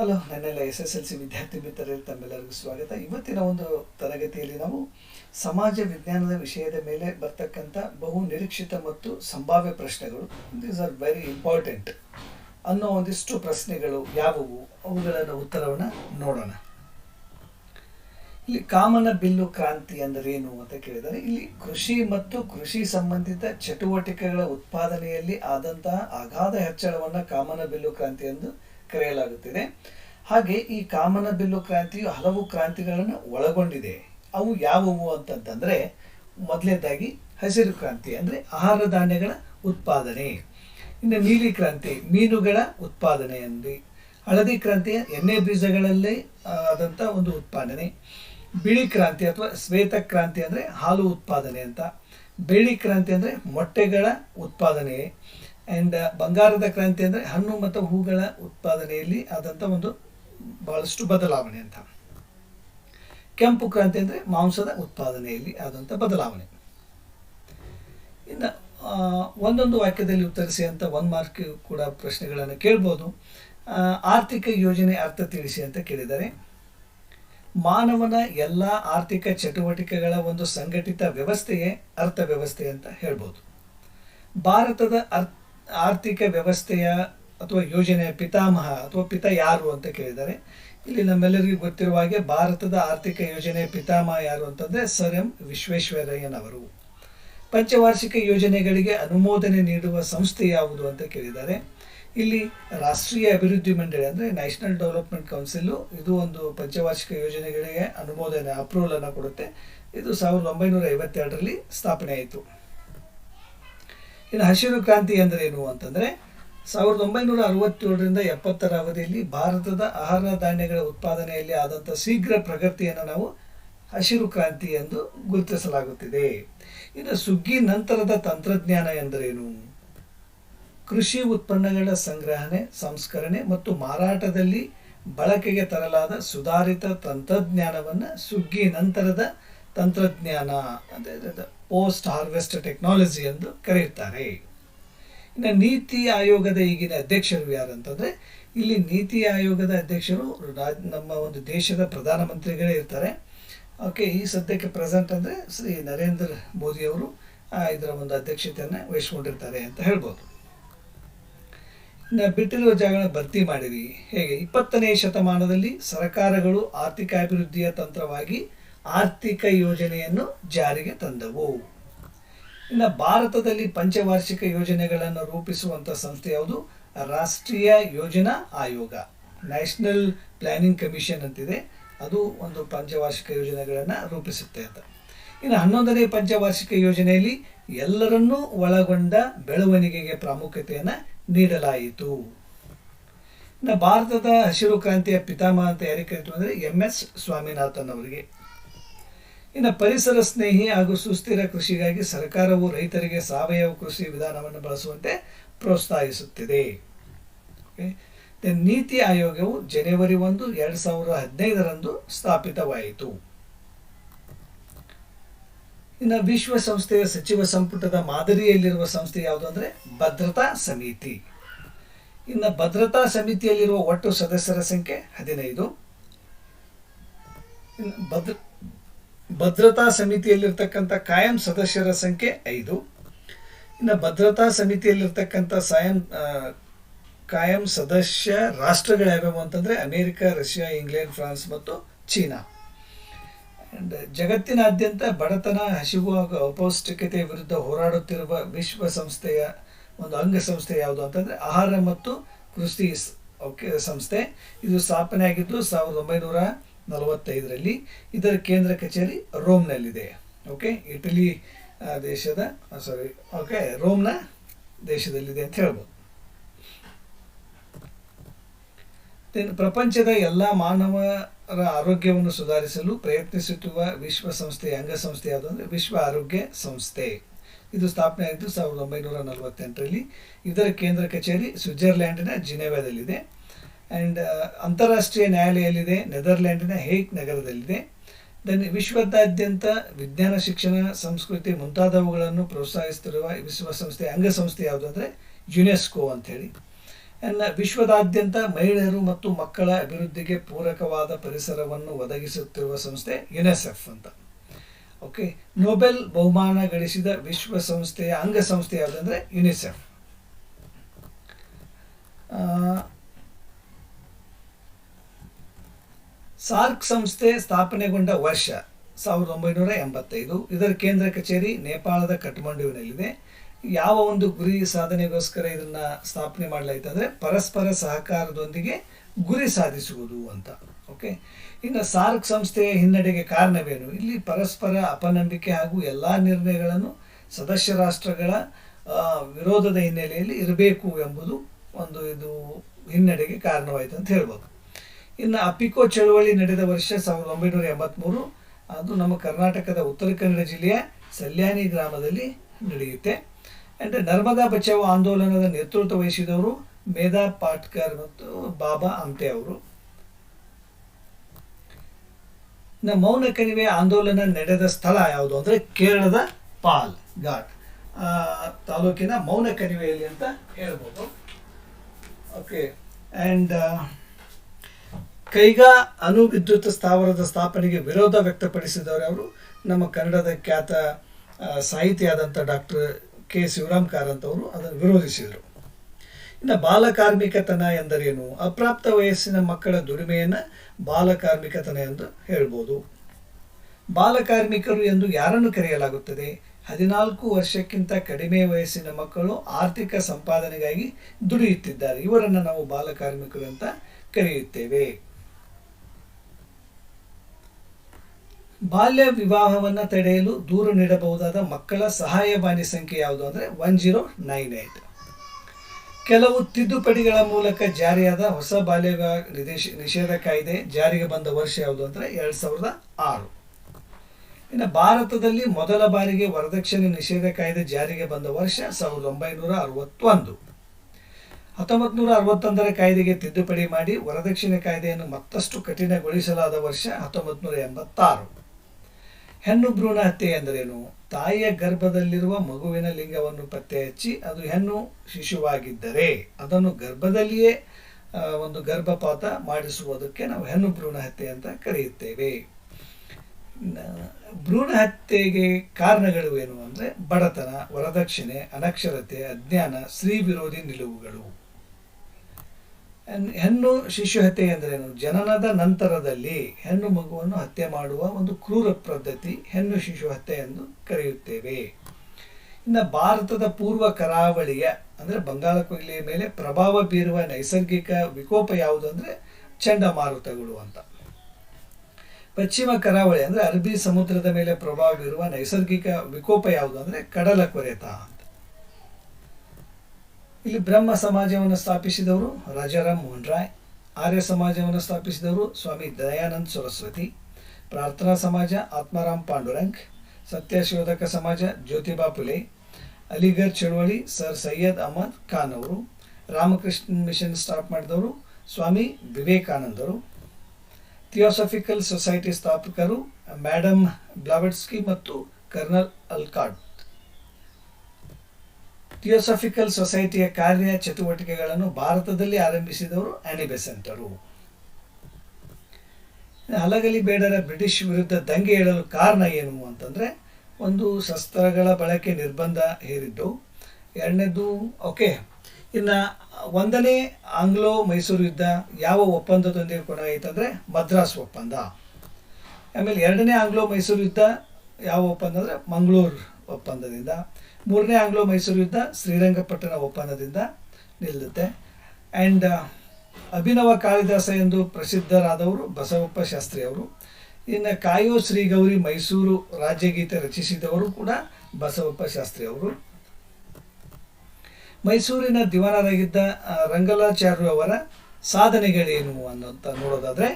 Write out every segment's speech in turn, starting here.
Hello, ನನ್ನೆಲ್ಲ S S L C ವಿದ್ಯಾರ್ಥಿ ಮಿತ್ರರಲ್ಲಿ ತಮ್ಮೆಲ್ಲರಿಗೂ ಸ್ವಾಗತ. ಇವತ್ತಿನ ಒಂದು ತರಗತಿಯಲ್ಲಿ ನಾವು ಸಮಾಜ ವಿಜ್ಞಾನದ ವಿಷಯದ ಮೇಲೆ ಬರ್ತಕ್ಕಂಥ ಬಹು ನಿರೀಕ್ಷಿತ ಮತ್ತು ಸಂಭಾವ್ಯ ಪ್ರಶ್ನೆಗಳು. ದೀಸ್ ಆರ್ ವೆರಿ ಇಂಪಾರ್ಟೆಂಟ್ ಅನ್ನೋ ಒಂದಿಷ್ಟು ಪ್ರಶ್ನೆಗಳು ಯಾವುವು? ಅವುಗಳನ್ನು ಉತ್ತರವನ್ನು ನೋಡೋಣ. ಇಲ್ಲಿ ಕಾಮನ ಬಿಲ್ಲು ಕ್ರಾಂತಿ ಅಂದರೇನು ಅಂತ ಕೇಳಿದರೆ, ಇಲ್ಲಿ ಕೃಷಿ ಮತ್ತು ಕೃಷಿ ಸಂಬಂಧಿತ ಚಟುವಟಿಕೆಗಳ ಉತ್ಪಾದನೆಯಲ್ಲಿ ಆದಂತಹ ಅಗಾಧ ಹೆಚ್ಚಳವನ್ನು ಕಾಮನ ಬಿಲ್ಲು ಕ್ರಾಂತಿ ಎಂದು ಕರೆಯಲಾಗುತ್ತಿದೆ ಹಾಗೆ ಈ ಕಾಮನ ಬಿಲ್ಲು ಕ್ರಾಂತಿಯು ಹಲವು ಕ್ರಾಂತಿಗಳನ್ನು ಒಳಗೊಂಡಿದೆ. ಅವು ಯಾವುವು ಅಂತಂತಂದರೆ ಮೊದಲನೇದಾಗಿ ಹಸಿರು ಕ್ರಾಂತಿ ಅಂದರೆ ಆಹಾರ ಧಾನ್ಯಗಳ ಉತ್ಪಾದನೆ. ಇನ್ನು ನೀಲಿ ಕ್ರಾಂತಿ ಮೀನುಗಳ ಉತ್ಪಾದನೆ ಅಂದ್ವಿ ಹಳದಿ ಕ್ರಾಂತಿಯ ಎಣ್ಣೆ ಬೀಜಗಳಲ್ಲಿ ಆದಂಥ ಒಂದು ಉತ್ಪಾದನೆ. ಬಿಳಿ ಕ್ರಾಂತಿ ಅಥವಾ ಶ್ವೇತ ಕ್ರಾಂತಿ ಅಂದರೆ ಹಾಲು ಉತ್ಪಾದನೆ ಅಂತ. ಬೆಳ್ಳಿ ಕ್ರಾಂತಿ ಅಂದರೆ ಮೊಟ್ಟೆಗಳ ಉತ್ಪಾದನೆ. ಆ್ಯಂಡ್ ಬಂಗಾರದ ಕ್ರಾಂತಿ ಅಂದರೆ ಹಣ್ಣು ಮತ್ತು ಹೂಗಳ ಉತ್ಪಾದನೆಯಲ್ಲಿ ಆದಂಥ ಒಂದು ಬಹಳಷ್ಟು ಬದಲಾವಣೆ ಅಂತ. ಕೆಂಪು ಕ್ರಾಂತಿ ಅಂದರೆ ಮಾಂಸದ ಉತ್ಪಾದನೆಯಲ್ಲಿ ಆದಂಥ ಬದಲಾವಣೆ. ಇನ್ನು ಒಂದೊಂದು ವಾಕ್ಯದಲ್ಲಿ ಉತ್ತರಿಸಿ ಅಂತ ಒಂದು ಮಾರ್ಕ್ ಕೂಡ ಪ್ರಶ್ನೆಗಳನ್ನು ಕೇಳ್ಬೋದು. ಆರ್ಥಿಕ ಯೋಜನೆ ಅರ್ಥ ತಿಳಿಸಿ ಅಂತ ಕೇಳಿದ್ದಾರೆ. ಮಾನವನ ಎಲ್ಲ ಆರ್ಥಿಕ ಚಟುವಟಿಕೆಗಳ ಒಂದು ಸಂಘಟಿತ ವ್ಯವಸ್ಥೆಯೇ ಅರ್ಥವ್ಯವಸ್ಥೆ ಅಂತ ಹೇಳ್ಬೋದು. ಭಾರತದ ಅರ್ ಆರ್ಥಿಕ ವ್ಯವಸ್ಥೆಯ ಅಥವಾ ಯೋಜನೆಯ ಪಿತಾಮಹ ಅಥವಾ ಪಿತ ಯಾರು ಅಂತ ಕೇಳಿದ್ದಾರೆ. ಇಲ್ಲಿ ನಮ್ಮೆಲ್ಲರಿಗೂ ಗೊತ್ತಿರುವ ಹಾಗೆ ಭಾರತದ ಆರ್ಥಿಕ ಯೋಜನೆಯ ಪಿತಾಮಹ ಯಾರು ಅಂತಂದ್ರೆ ಸರ್ ಎಂ ವಿಶ್ವೇಶ್ವರಯ್ಯನವರು. ಪಂಚವಾರ್ಷಿಕ ಯೋಜನೆಗಳಿಗೆ ಅನುಮೋದನೆ ನೀಡುವ ಸಂಸ್ಥೆ ಯಾವುದು ಅಂತ ಕೇಳಿದ್ದಾರೆ. ಇಲ್ಲಿ ರಾಷ್ಟ್ರೀಯ ಅಭಿವೃದ್ಧಿ ಮಂಡಳಿ ಅಂದರೆ ನ್ಯಾಷನಲ್ ಡೆವಲಪ್ಮೆಂಟ್ ಕೌನ್ಸಿಲ್ ಇದು ಒಂದು ಪಂಚವಾರ್ಷಿಕ ಯೋಜನೆಗಳಿಗೆ ಅನುಮೋದನೆ ಅಪ್ರೂವಲ್ ಅನ್ನು ಕೊಡುತ್ತೆ. ಇದು ಸಾವಿರದ ಒಂಬೈನೂರ ಐವತ್ತೆರಡರಲ್ಲಿ ಸ್ಥಾಪನೆ ಆಯಿತು. ಇನ್ನು ಹಸಿರು ಕ್ರಾಂತಿ ಅಂದರೆ ಏನು ಅಂತಂದರೆ ಸಾವಿರದ ಒಂಬೈನೂರ ಅರವತ್ತೇಳರಿಂದ ಎಪ್ಪತ್ತರ ಅವಧಿಯಲ್ಲಿ ಭಾರತದ ಆಹಾರ ಧಾನ್ಯಗಳ ಉತ್ಪಾದನೆಯಲ್ಲಿ ಆದಂಥ ಶೀಘ್ರ ಪ್ರಗತಿಯನ್ನು ನಾವು ಹಸಿರು ಕ್ರಾಂತಿ ಎಂದು ಗುರುತಿಸಲಾಗುತ್ತಿದೆ. ಇನ್ನು ಸುಗ್ಗಿ ನಂತರದ ತಂತ್ರಜ್ಞಾನ ಎಂದರೇನು? ಕೃಷಿ ಉತ್ಪನ್ನಗಳ ಸಂಗ್ರಹಣೆ, ಸಂಸ್ಕರಣೆ ಮತ್ತು ಮಾರಾಟದಲ್ಲಿ ಬಳಕೆಗೆ ತರಲಾದ ಸುಧಾರಿತ ತಂತ್ರಜ್ಞಾನವನ್ನು ಸುಗ್ಗಿ ನಂತರದ ತಂತ್ರಜ್ಞಾನ ಅಂದರೆ ಪೋಸ್ಟ್ ಹಾರ್ವೆಸ್ಟ್ ಟೆಕ್ನಾಲಜಿ ಎಂದು ಕರೆಯುತ್ತಾರೆ. ಇನ್ನು ನೀತಿ ಆಯೋಗದ ಈಗಿನ ಅಧ್ಯಕ್ಷರು ಯಾರು ಅಂತಂದರೆ, ಇಲ್ಲಿ ನೀತಿ ಆಯೋಗದ ಅಧ್ಯಕ್ಷರು ರಾಜ್, ನಮ್ಮ ಒಂದು ದೇಶದ ಪ್ರಧಾನಮಂತ್ರಿಗಳೇ ಇರ್ತಾರೆ. ಓಕೆ, ಈ ಸದ್ಯಕ್ಕೆ ಪ್ರೆಸೆಂಟ್ ಅಂದರೆ ಶ್ರೀ ನರೇಂದ್ರ ಮೋದಿ ಅವರು ಇದರ ಒಂದು ಅಧ್ಯಕ್ಷತೆಯನ್ನು ವಹಿಸ್ಕೊಂಡಿರ್ತಾರೆ ಅಂತ ಹೇಳ್ಬೋದು. ಇನ್ನು ಬಿಟ್ಟಿರುವ ಜಾಗಗಳ ಭರ್ತಿ ಮಾಡಿರಿ. ಹೇಗೆ? ಇಪ್ಪತ್ತನೇ ಶತಮಾನದಲ್ಲಿ ಸರ್ಕಾರಗಳು ಆರ್ಥಿಕ ಅಭಿವೃದ್ಧಿಯ ತಂತ್ರವಾಗಿ ಆರ್ಥಿಕ ಯೋಜನೆಯನ್ನು ಜಾರಿಗೆ ತಂದವು. ಇನ್ನು ಭಾರತದಲ್ಲಿ ಪಂಚವಾರ್ಷಿಕ ಯೋಜನೆಗಳನ್ನು ರೂಪಿಸುವಂಥ ಸಂಸ್ಥೆ ಯಾವುದು? ರಾಷ್ಟ್ರೀಯ ಯೋಜನಾ ಆಯೋಗ. ನ್ಯಾಷನಲ್ ಪ್ಲಾನಿಂಗ್ ಕಮಿಷನ್ ಅಂತಿದೆ. ಅದು ಒಂದು ಪಂಚವಾರ್ಷಿಕ ಯೋಜನೆಗಳನ್ನು ರೂಪಿಸುತ್ತೆ ಅಂತ. ಇನ್ನು ಹನ್ನೊಂದನೇ ಪಂಚವಾರ್ಷಿಕ ಯೋಜನೆಯಲ್ಲಿ ಎಲ್ಲರನ್ನೂ ಒಳಗೊಂಡ ಬೆಳವಣಿಗೆಗೆ ಪ್ರಾಮುಖ್ಯತೆಯನ್ನು ನೀಡಲಾಯಿತು. ಇನ್ನು ಭಾರತದ ಹಸಿರು ಕ್ರಾಂತಿಯ ಪಿತಾಮಹ ಅಂತ ಯಾರಿಗೆ ಕರಿತು ಅಂದರೆ ಎಂ ಎಸ್ ಸ್ವಾಮಿನಾಥನ್ ಅವರಿಗೆ. ಇನ್ನು ಪರಿಸರ ಸ್ನೇಹಿ ಹಾಗೂ ಸುಸ್ಥಿರ ಕೃಷಿಗಾಗಿ ಸರ್ಕಾರವು ರೈತರಿಗೆ ಸಾವಯವ ಕೃಷಿ ವಿಧಾನವನ್ನು ಬಳಸುವಂತೆ ಪ್ರೋತ್ಸಾಹಿಸುತ್ತಿದೆ. ನೀತಿ ಆಯೋಗವು ಜನವರಿ ಒಂದು, ಎರಡು ಸಾವಿರದ ಹದಿನೈದರಂದು ಸ್ಥಾಪಿತವಾಯಿತು. ಇನ್ನು ವಿಶ್ವಸಂಸ್ಥೆಯ ಸಚಿವ ಸಂಪುಟದ ಮಾದರಿಯಲ್ಲಿರುವ ಸಂಸ್ಥೆ ಯಾವುದು ಅಂದರೆ ಭದ್ರತಾ ಸಮಿತಿ. ಇನ್ನು ಭದ್ರತಾ ಸಮಿತಿಯಲ್ಲಿರುವ ಒಟ್ಟು ಸದಸ್ಯರ ಸಂಖ್ಯೆ ಹದಿನೈದು. ಭದ್ರ ಭದ್ರತಾ ಸಮಿತಿಯಲ್ಲಿರ್ತಕ್ಕಂಥ ಕಾಯಂ ಸದಸ್ಯರ ಸಂಖ್ಯೆ ಐದು. ಇನ್ನು ಭದ್ರತಾ ಸಮಿತಿಯಲ್ಲಿರ್ತಕ್ಕಂಥ ಸಾಯಂ ಕಾಯಂ ಸದಸ್ಯ ರಾಷ್ಟ್ರಗಳು ಯಾವ್ಯಾವು ಅಂತಂದರೆ ಅಮೇರಿಕ, ರಷ್ಯಾ, ಇಂಗ್ಲೆಂಡ್, ಫ್ರಾನ್ಸ್ ಮತ್ತು ಚೀನಾ. ಆ್ಯಂಡ್ ಜಗತ್ತಿನಾದ್ಯಂತ ಬಡತನ, ಹಸಿವು ಹಾಗೂ ಅಪೌಷ್ಟಿಕತೆಯ ವಿರುದ್ಧ ಹೋರಾಡುತ್ತಿರುವ ವಿಶ್ವಸಂಸ್ಥೆಯ ಒಂದು ಅಂಗಸಂಸ್ಥೆ ಯಾವುದು ಅಂತಂದರೆ ಆಹಾರ ಮತ್ತು ಕೃಷಿ ಸಂಸ್ಥೆ. ಇದು ಸ್ಥಾಪನೆ ಆಗಿದ್ದು ಸಾವಿರದ ಒಂಬೈನೂರ ನಲವತ್ತೈದರಲ್ಲಿ ಇದರ ಕೇಂದ್ರ ಕಚೇರಿ ರೋಮ್ನಲ್ಲಿದೆ. ಓಕೆ? ಇಟಲಿ ದೇಶದ ಸಾರಿ ಓಕೆ, ರೋಮ್ನ ದೇಶದಲ್ಲಿದೆ ಅಂತ ಹೇಳ್ಬೋದು. ದೆನ್ ಪ್ರಪಂಚದ ಎಲ್ಲ ಮಾನವರ ಆರೋಗ್ಯವನ್ನು ಸುಧಾರಿಸಲು ಪ್ರಯತ್ನಿಸುತ್ತಿರುವ ವಿಶ್ವಸಂಸ್ಥೆಯ ಅಂಗಸಂಸ್ಥೆ ಅಂದರೆ ವಿಶ್ವ ಆರೋಗ್ಯ ಸಂಸ್ಥೆ. ಇದು ಸ್ಥಾಪನೆ ಆಯಿತು ಸಾವಿರದ ಒಂಬೈನೂರ ನಲವತ್ತೆಂಟರಲ್ಲಿ ಇದರ ಕೇಂದ್ರ ಕಚೇರಿ ಸ್ವಿಟ್ಜರ್ಲ್ಯಾಂಡಿನ ಜಿನೆವಾದಲ್ಲಿದೆ ಆ್ಯಂಡ್ ಅಂತಾರಾಷ್ಟ್ರೀಯ ನ್ಯಾಯಾಲಯಲ್ಲಿದೆ ನೆದರ್ಲ್ಯಾಂಡಿನ ಹೇಗ್ ನಗರದಲ್ಲಿದೆ. ದೆನ್ ವಿಶ್ವದಾದ್ಯಂತ ವಿಜ್ಞಾನ, ಶಿಕ್ಷಣ, ಸಂಸ್ಕೃತಿ ಮುಂತಾದವುಗಳನ್ನು ಪ್ರೋತ್ಸಾಹಿಸುತ್ತಿರುವ ವಿಶ್ವಸಂಸ್ಥೆ, ಅಂಗಸಂಸ್ಥೆ ಯಾವುದು ಅಂದರೆ ಯುನೆಸ್ಕೋ ಅಂಥೇಳಿ ಆ್ಯಂಡ್ ವಿಶ್ವದಾದ್ಯಂತ ಮಹಿಳೆಯರು ಮತ್ತು ಮಕ್ಕಳ ಅಭಿವೃದ್ಧಿಗೆ ಪೂರಕವಾದ ಪರಿಸರವನ್ನು ಒದಗಿಸುತ್ತಿರುವ ಸಂಸ್ಥೆ ಯುನೆಸೆಫ್ ಅಂತ. ಓಕೆ ನೊಬೆಲ್ ಬಹುಮಾನ ಗಳಿಸಿದ ವಿಶ್ವಸಂಸ್ಥೆಯ ಅಂಗಸಂಸ್ಥೆ ಯಾವುದಂದ್ರೆ ಯುನಿಸೆಫ್. ಸಾರ್ಕ್ ಸಂಸ್ಥೆ ಸ್ಥಾಪನೆಗೊಂಡ ವರ್ಷ ಸಾವಿರದ ಒಂಬೈನೂರ ಎಂಬತ್ತೈದು. ಇದರ ಕೇಂದ್ರ ಕಚೇರಿ ನೇಪಾಳದ ಕಠ್ಮಂಡುವಿನಲ್ಲಿದೆ. ಯಾವ ಒಂದು ಗುರಿ ಸಾಧನೆಗೋಸ್ಕರ ಇದನ್ನ ಸ್ಥಾಪನೆ ಮಾಡಲಾಯಿತು ಅಂದರೆ ಪರಸ್ಪರ ಸಹಕಾರದೊಂದಿಗೆ ಗುರಿ ಸಾಧಿಸುವುದು ಅಂತ. ಓಕೆ? ಇನ್ನು ಸಾರ್ಕ್ ಸಂಸ್ಥೆಯ ಹಿನ್ನಡೆಗೆ ಕಾರಣವೇನು? ಇಲ್ಲಿ ಪರಸ್ಪರ ಅಪನಂಬಿಕೆ ಹಾಗೂ ಎಲ್ಲ ನಿರ್ಣಯಗಳನ್ನು ಸದಸ್ಯ ರಾಷ್ಟ್ರಗಳ ವಿರೋಧದ ಹಿನ್ನೆಲೆಯಲ್ಲಿ ಇರಬೇಕು ಎಂಬುದು ಒಂದು ಇದು ಹಿನ್ನಡೆಗೆ ಕಾರಣವಾಯಿತು ಅಂತ ಹೇಳ್ಬೋದು. ಇನ್ನು ಅಪಿಕೋ ಚಳುವಳಿ ನಡೆದ ವರ್ಷ ಸಾವಿರದ ಒಂಬೈನೂರ ಎಂಬತ್ತ್ಮೂರು ಅದು ನಮ್ಮ ಕರ್ನಾಟಕದ ಉತ್ತರ ಕನ್ನಡ ಜಿಲ್ಲೆಯ ಸಲ್ಯಾನಿ ಗ್ರಾಮದಲ್ಲಿ ನಡೆಯುತ್ತೆ. ಆ್ಯಂಡ್ ನರ್ಮದಾ ಬಚಾವ್ ಆಂದೋಲನದ ನೇತೃತ್ವ ವಹಿಸಿದವರು ಮೇಧಾ ಪಾಟ್ಕರ್ ಮತ್ತು ಬಾಬಾ ಅಂತೆ ಅವರು. ಮೌನ ಕಣಿವೆ ಆಂದೋಲನ ನಡೆದ ಸ್ಥಳ ಯಾವುದು ಅಂದರೆ ಕೇರಳದ ಪಾಲ್ ಘಾಟ್. ತಾಲೂಕಿನ ಮೌನ ಕಣಿವೆಯಲ್ಲಿ ಅಂತ ಹೇಳ್ಬೋದು. ಓಕೆ ಆ್ಯಂಡ್ ಕೈಗಾ ಅಣು ವಿದ್ಯುತ್ ಸ್ಥಾವರದ ಸ್ಥಾಪನೆಗೆ ವಿರೋಧ ವ್ಯಕ್ತಪಡಿಸಿದವರು ಅವರು. ನಮ್ಮ ಕನ್ನಡದ ಖ್ಯಾತ ಸಾಹಿತಿಯಾದಂಥ ಡಾಕ್ಟರ್ ಕೆ ಶಿವರಾಮ್ ಕಾರಂತ್ ಅವರು ಅದನ್ನು ವಿರೋಧಿಸಿದರು. ಇನ್ನು ಬಾಲಕಾರ್ಮಿಕತನ ಎಂದರೇನು? ಅಪ್ರಾಪ್ತ ವಯಸ್ಸಿನ ಮಕ್ಕಳ ದುಡಿಮೆಯನ್ನು ಬಾಲಕಾರ್ಮಿಕತನ ಎಂದು ಹೇಳ್ಬೋದು. ಬಾಲಕಾರ್ಮಿಕರು ಎಂದು ಯಾರನ್ನು ಕರೆಯಲಾಗುತ್ತದೆ? ಹದಿನಾಲ್ಕು ವರ್ಷಕ್ಕಿಂತ ಕಡಿಮೆ ವಯಸ್ಸಿನ ಮಕ್ಕಳು ಆರ್ಥಿಕ ಸಂಪಾದನೆಗಾಗಿ ದುಡಿಯುತ್ತಿದ್ದಾರೆ. ಇವರನ್ನು ನಾವು ಬಾಲಕಾರ್ಮಿಕರು ಅಂತ ಕರೆಯುತ್ತೇವೆ. ಬಾಲ್ಯ ವಿವಾಹವನ್ನು ತಡೆಯಲು ದೂರು ನೀಡಬಹುದಾದ ಮಕ್ಕಳ ಸಹಾಯವಾಣಿ ಸಂಖ್ಯೆ ಯಾವುದು ಅಂದರೆ ಒನ್ ಜೀರೋ ನೈನ್ ಏಟ್. ಕೆಲವು ತಿದ್ದುಪಡಿಗಳ ಮೂಲಕ ಜಾರಿಯಾದ ಹೊಸ ಬಾಲ್ಯ ನಿದೇಶ ನಿಷೇಧ ಕಾಯ್ದೆ ಜಾರಿಗೆ ಬಂದ ವರ್ಷ ಯಾವುದು ಅಂದರೆ ಎರಡು ಸಾವಿರದ ಆರು. ಇನ್ನು ಭಾರತದಲ್ಲಿ ಮೊದಲ ಬಾರಿಗೆ ವರದಕ್ಷಿಣೆ ನಿಷೇಧ ಕಾಯ್ದೆ ಜಾರಿಗೆ ಬಂದ ವರ್ಷ ಸಾವಿರದ ಒಂಬೈನೂರ ಅರವತ್ತೊಂದು. ಹತ್ತೊಂಬತ್ತು ನೂರ ಅರವತ್ತೊಂದರ ಕಾಯ್ದೆಗೆ ತಿದ್ದುಪಡಿ ಮಾಡಿ ವರದಕ್ಷಿಣೆ ಕಾಯ್ದೆಯನ್ನು ಮತ್ತಷ್ಟು ಕಠಿಣಗೊಳಿಸಲಾದ ವರ್ಷ ಹತ್ತೊಂಬತ್ತು ನೂರ ಎಂಬತ್ತಾರು. ಹೆಣ್ಣು ಭ್ರೂಣ ಹತ್ಯೆ ಎಂದರೇನು? ತಾಯಿಯ ಗರ್ಭದಲ್ಲಿರುವ ಮಗುವಿನ ಲಿಂಗವನ್ನು ಪತ್ತೆ ಹಚ್ಚಿ ಅದು ಹೆಣ್ಣು ಶಿಶುವಾಗಿದ್ದರೆ ಅದನ್ನು ಗರ್ಭದಲ್ಲಿಯೇ ಒಂದು ಗರ್ಭಪಾತ ಮಾಡಿಸುವುದಕ್ಕೆ ನಾವು ಹೆಣ್ಣು ಭ್ರೂಣ ಹತ್ಯೆ ಅಂತ ಕರೆಯುತ್ತೇವೆ. ಭ್ರೂಣ ಹತ್ಯೆಗೆ ಕಾರಣಗಳು ಏನು ಅಂದರೆ ಬಡತನ, ವರದಕ್ಷಿಣೆ, ಅನಕ್ಷರತೆ, ಅಜ್ಞಾನ, ಸ್ತ್ರೀ ವಿರೋಧಿ ನಿಲುವುಗಳು. ಹೆಣ್ಣು ಶಿಶು ಹತ್ಯೆ ಎಂದರೇನು ಜನನದ ನಂತರದಲ್ಲಿ ಹೆಣ್ಣು ಮಗುವನ್ನು ಹತ್ಯೆ ಮಾಡುವ ಒಂದು ಕ್ರೂರ ಪದ್ಧತಿ ಹೆಣ್ಣು ಶಿಶು ಹತ್ಯೆ ಎಂದು ಕರೆಯುತ್ತೇವೆ. ಇನ್ನು ಭಾರತದ ಪೂರ್ವ ಕರಾವಳಿಯ, ಅಂದರೆ ಬಂಗಾಳ ಕೊಯ್ಲಿಯ ಮೇಲೆ ಪ್ರಭಾವ ಬೀರುವ ನೈಸರ್ಗಿಕ ವಿಕೋಪ ಯಾವುದು ಅಂದರೆ ಚಂಡಮಾರುತಗಳು ಅಂತ. ಪಶ್ಚಿಮ ಕರಾವಳಿ ಅಂದರೆ ಅರಬ್ಬಿ ಸಮುದ್ರದ ಮೇಲೆ ಪ್ರಭಾವ ಬೀರುವ ನೈಸರ್ಗಿಕ ವಿಕೋಪ ಯಾವುದು ಅಂದರೆ ಕಡಲ ಕೊರೆತ ಇಲ್ಲಿ ಬ್ರಹ್ಮ ಸಮಾಜವನ್ನು ಸ್ಥಾಪಿಸಿದವರು ರಾಜಾರಾಮ್ ಮೋಹನ್ ರಾಯ್, ಆರ್ಯ ಸಮಾಜವನ್ನು ಸ್ಥಾಪಿಸಿದವರು ಸ್ವಾಮಿ ದಯಾನಂದ್ ಸರಸ್ವತಿ, ಪ್ರಾರ್ಥನಾ ಸಮಾಜ ಆತ್ಮಾರಾಮ್ ಪಾಂಡುರಂಗ್, ಸತ್ಯಶೋಧಕ ಸಮಾಜ ಜ್ಯೋತಿಬಾ ಪುಲೆ ಅಲಿಗರ್ ಚಳವಳಿ ಸರ್ ಸೈಯದ್ ಅಹಮದ್ ಖಾನ್ ಅವರು ರಾಮಕೃಷ್ಣ ಮಿಷನ್ ಸ್ಟಾರ್ಟ್ ಮಾಡಿದವರು ಸ್ವಾಮಿ ವಿವೇಕಾನಂದರು, ಥಿಯೋಸಫಿಕಲ್ ಸೊಸೈಟಿ ಸ್ಥಾಪಕರು ಮ್ಯಾಡಮ್ ಬ್ಲಾವೆಟ್ಸ್ಕಿ ಮತ್ತು ಕರ್ನಲ್ ಅಲ್ಕಾಡ್. ಥಿಯೋಸಫಿಕಲ್ ಸೊಸೈಟಿಯ ಕಾರ್ಯ ಚಟುವಟಿಕೆಗಳನ್ನು ಭಾರತದಲ್ಲಿ ಆರಂಭಿಸಿದವರು ಆನಿಬೆಸೆಂಟರು ಹಲಗಲಿ ಬೇಡರ ಬ್ರಿಟಿಷ್ ವಿರುದ್ಧ ದಂಗೆ ಏಳಲು ಕಾರಣ ಏನು ಅಂತಂದರೆ, ಒಂದು ಶಸ್ತ್ರಗಳ ಬಳಕೆ ನಿರ್ಬಂಧ ಹೇರಿದ್ದು. ಎರಡನೇದು, ಓಕೆ, ಇನ್ನು ಒಂದನೇ ಆಂಗ್ಲೋ ಮೈಸೂರು ಯುದ್ಧ ಯಾವ ಒಪ್ಪಂದದೊಂದಿಗೆ ಕೂಡ ಅಂದರೆ ಮದ್ರಾಸ್ ಒಪ್ಪಂದ. ಆಮೇಲೆ ಎರಡನೇ ಆಂಗ್ಲೋ ಮೈಸೂರು ಯುದ್ಧ ಯಾವ ಒಪ್ಪಂದ ಅಂದರೆ, ಮಂಗಳೂರು ಒಪ್ಪಂದದಿಂದ. ಮೂರನೇ ಆಂಗ್ಲೋ ಮೈಸೂರು ಯುದ್ಧ ಶ್ರೀರಂಗಪಟ್ಟಣ ಒಪ್ಪಂದದಿಂದ ನಿಲ್ಲುತ್ತೆ ಆ್ಯಂಡ್ ಅಭಿನವ ಕಾಳಿದಾಸ ಎಂದು ಪ್ರಸಿದ್ಧರಾದವರು ಬಸವಪ್ಪ ಶಾಸ್ತ್ರಿ ಅವರು, ಇನ್ನು ಕಾಯೋ ಶ್ರೀ ಗೌರಿ ಮೈಸೂರು ರಾಜ್ಯಗೀತೆ ರಚಿಸಿದವರು ಕೂಡ ಬಸವಪ್ಪ ಶಾಸ್ತ್ರಿ ಅವರು. ಮೈಸೂರಿನ ದಿವಾನರಾಗಿದ್ದ ರಂಗಲಾಚಾರ್ಯ ಅವರ ಸಾಧನೆಗಳೇನು ಅನ್ನೋಂತ ನೋಡೋದಾದ್ರೆ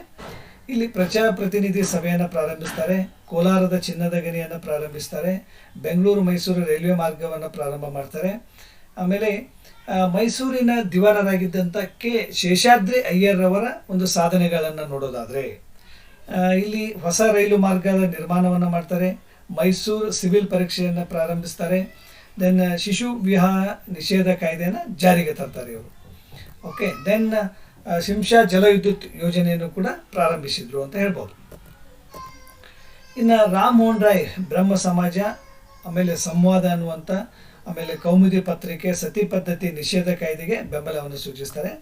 ಇಲ್ಲಿ ಪ್ರಜಾಪ್ರತಿನಿಧಿ ಸಭೆಯನ್ನು ಪ್ರಾರಂಭಿಸ್ತಾರೆ. ಕೋಲಾರದ ಚಿನ್ನದ ಗಣಿಯನ್ನು ಪ್ರಾರಂಭಿಸ್ತಾರೆ. ಬೆಂಗಳೂರು ಮೈಸೂರು ರೈಲ್ವೆ ಮಾರ್ಗವನ್ನು ಪ್ರಾರಂಭ ಮಾಡ್ತಾರೆ. ಆಮೇಲೆ ಮೈಸೂರಿನ ದಿವಾನರಾಗಿದ್ದಂಥ ಕೆ. ಶೇಷಾದ್ರಿ ಅಯ್ಯರ್ರವರ ಒಂದು ಸಾಧನೆಗಳನ್ನು ನೋಡೋದಾದರೆ ಇಲ್ಲಿ ಹೊಸ ರೈಲು ಮಾರ್ಗದ ನಿರ್ಮಾಣವನ್ನು ಮಾಡ್ತಾರೆ. ಮೈಸೂರು ಸಿವಿಲ್ ಪರೀಕ್ಷೆಯನ್ನು ಪ್ರಾರಂಭಿಸ್ತಾರೆ. ದೆನ್ ಶಿಶು ವಿವಾಹ ನಿಷೇಧ ಕಾಯ್ದೆಯನ್ನು ಜಾರಿಗೆ ತರ್ತಾರೆ ಇವರು. ಓಕೆ ದೆನ್ ಶಿಂಷಾ ಜಲವಿದ್ಯುತ್ ಯೋಜನೆಯನ್ನು ಕೂಡ ಪ್ರಾರಂಭಿಸಿದ್ರು ಅಂತ ಹೇಳ್ಬೋದು. ಇನ್ನು ರಾಮ್ ಮೋಹನ್ ರಾಯ್, ಬ್ರಹ್ಮ ಸಮಾಜ, ಆಮೇಲೆ ಸಂವಾದ ಅನ್ನುವಂಥ, ಆಮೇಲೆ ಕೌಮುದಿ ಪತ್ರಿಕೆ, ಸತಿ ಪದ್ಧತಿ ನಿಷೇಧ ಕಾಯ್ದೆಗೆ ಬೆಂಬಲವನ್ನು ಸೂಚಿಸ್ತಾರೆ.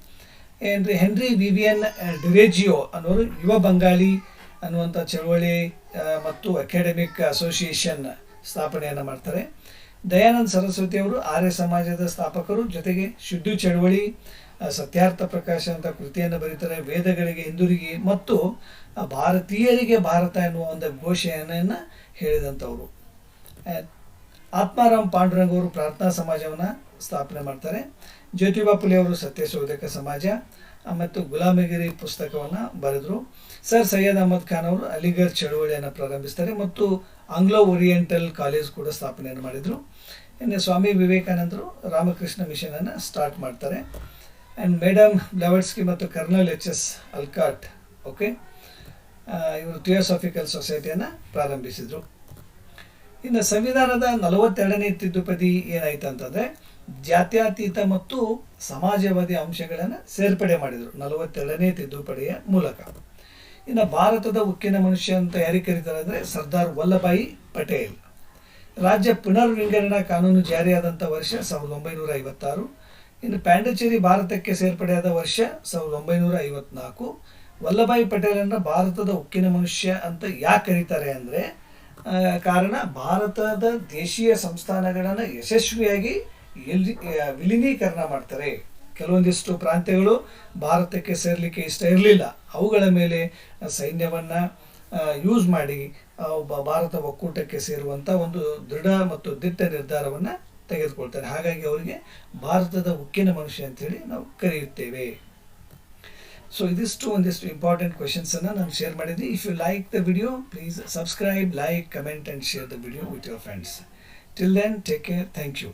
ಏನ್ರಿ, ಹೆನ್ರಿ ವಿವಿಯನ್ ಡಿರೇಜಿಯೋ ಅನ್ನೋರು ಯುವ ಬಂಗಾಳಿ ಅನ್ನುವಂಥ ಚಳುವಳಿ ಮತ್ತು ಅಕಾಡೆಮಿಕ್ ಅಸೋಸಿಯೇಷನ್ ಸ್ಥಾಪನೆಯನ್ನು ಮಾಡ್ತಾರೆ. ದಯಾನಂದ ಸರಸ್ವತಿ ಅವರು ಆರ್ಯ ಸಮಾಜದ ಸ್ಥಾಪಕರು, ಜೊತೆಗೆ ಶುದ್ಧ ಚಳವಳಿ ಸತ್ಯಾರ್ಥ ಪ್ರಕಾಶ ಅಂತ ಕೃತಿಯನ್ನು ಬರೀತಾರೆ, ವೇದಗಳಿಗೆ ಹಿಂದಿರುಗಿ ಮತ್ತು ಭಾರತೀಯರಿಗೆ ಭಾರತ ಎನ್ನುವ ಒಂದು ಘೋಷಣೆಯನ್ನು ಹೇಳಿದಂಥವರು. ಆತ್ಮಾರಾಮ್ ಪಾಂಡುರಂಗ್ ಅವರು ಪ್ರಾರ್ಥನಾ ಸಮಾಜವನ್ನು ಸ್ಥಾಪನೆ ಮಾಡ್ತಾರೆ. ಜ್ಯೋತಿಬಾ ಫುಲೆ ಅವರು ಸತ್ಯಶೋಧಕ ಸಮಾಜ ಮತ್ತು ಗುಲಾಮಗಿರಿ ಪುಸ್ತಕವನ್ನು ಬರೆದರು. ಸರ್ ಸೈಯದ್ ಅಹಮದ್ ಖಾನ್ ಅವರು ಅಲಿಗರ್ ಚಳುವಳಿಯನ್ನು ಪ್ರಾರಂಭಿಸ್ತಾರೆ ಮತ್ತು ಆಂಗ್ಲೋ ಓರಿಯೆಂಟಲ್ ಕಾಲೇಜ್ ಕೂಡ ಸ್ಥಾಪನೆಯನ್ನು ಮಾಡಿದರು. ಇನ್ನು ಸ್ವಾಮಿ ವಿವೇಕಾನಂದರು ರಾಮಕೃಷ್ಣ ಮಿಷನನ್ನು ಸ್ಟಾರ್ಟ್ ಮಾಡ್ತಾರೆ. ಆ್ಯಂಡ್ ಮೇಡಮ್ ಬ್ಲವಡ್ಸ್ಕಿ ಮತ್ತು colonel H S Olcott okay ಇವರು ಥಿಯೋಸಾಫಿಕಲ್ ಸೊಸೈಟಿಯನ್ನು ಪ್ರಾರಂಭಿಸಿದರು. ಇನ್ನು ಸಂವಿಧಾನದ ನಲವತ್ತೆರಡನೇ ತಿದ್ದುಪಡಿ ಏನಾಯ್ತು ಅಂತಂದರೆ, ಜಾತ್ಯತೀತ ಮತ್ತು ಸಮಾಜವಾದಿ ಅಂಶಗಳನ್ನು ಸೇರ್ಪಡೆ ಮಾಡಿದರು, ನಲವತ್ತೆರಡನೇ ತಿದ್ದುಪಡಿಯ ಮೂಲಕ. ಇನ್ನು ಭಾರತದ ಉಕ್ಕಿನ ಮನುಷ್ಯ ಅಂತ ಯಾರಿಗೆ ಕರೀತಾರೆ ಅಂದರೆ, ಸರ್ದಾರ್ ವಲ್ಲಭಾಯಿ ಪಟೇಲ್. ರಾಜ್ಯ ಪುನರ್ವಿಂಗಡಣಾ ಕಾನೂನು ಜಾರಿಯಾದಂಥ ವರ್ಷ ಸಾವಿರದ ಒಂಬೈನೂರ ಐವತ್ತಾರು. ಇನ್ನು ಪ್ಯಾಂಡಚೇರಿ ಭಾರತಕ್ಕೆ ಸೇರ್ಪಡೆಯಾದ ವರ್ಷ ಸಾವಿರದ ಒಂಬೈನೂರ ಐವತ್ನಾಲ್ಕು. ವಲ್ಲಭಾಯಿ ಪಟೇಲನ್ನು ಭಾರತದ ಉಕ್ಕಿನ ಮನುಷ್ಯ ಅಂತ ಯಾಕೆ ಕರೀತಾರೆ ಅಂದರೆ ಕಾರಣ ಭಾರತದ ದೇಶೀಯ ಸಂಸ್ಥಾನಗಳನ್ನು ಯಶಸ್ವಿಯಾಗಿ ವಿಲೀನೀಕರಣ ಮಾಡ್ತಾರೆ. ಕೆಲವೊಂದಿಷ್ಟು ಪ್ರಾಂತ್ಯಗಳು ಭಾರತಕ್ಕೆ ಸೇರಲಿಕ್ಕೆ ಇಷ್ಟ ಇರಲಿಲ್ಲ. ಅವುಗಳ ಮೇಲೆ ಸೈನ್ಯವನ್ನು ಯೂಸ್ ಮಾಡಿ ಭಾರತ ಒಕ್ಕೂಟಕ್ಕೆ ಸೇರುವಂಥ ಒಂದು ದೃಢ ಮತ್ತು ದಿಟ್ಟ ನಿರ್ಧಾರವನ್ನು ತೆಗೆದುಕೊಳ್ತಾರೆ. ಹಾಗಾಗಿ ಅವರಿಗೆ ಭಾರತದ ಉಕ್ಕಿನ ಮನುಷ್ಯ ಅಂತೇಳಿ ನಾವು ಕರೆಯುತ್ತೇವೆ. ಸೊ ಇದಿಷ್ಟು ಒಂದಿಷ್ಟು ಇಂಪಾರ್ಟೆಂಟ್ ಕ್ವೆಶನ್ಸನ್ನು ನಾನು ಶೇರ್ ಮಾಡಿದ್ದೆ. If you like the video please subscribe like comment and share the video with your friends till then take care thank you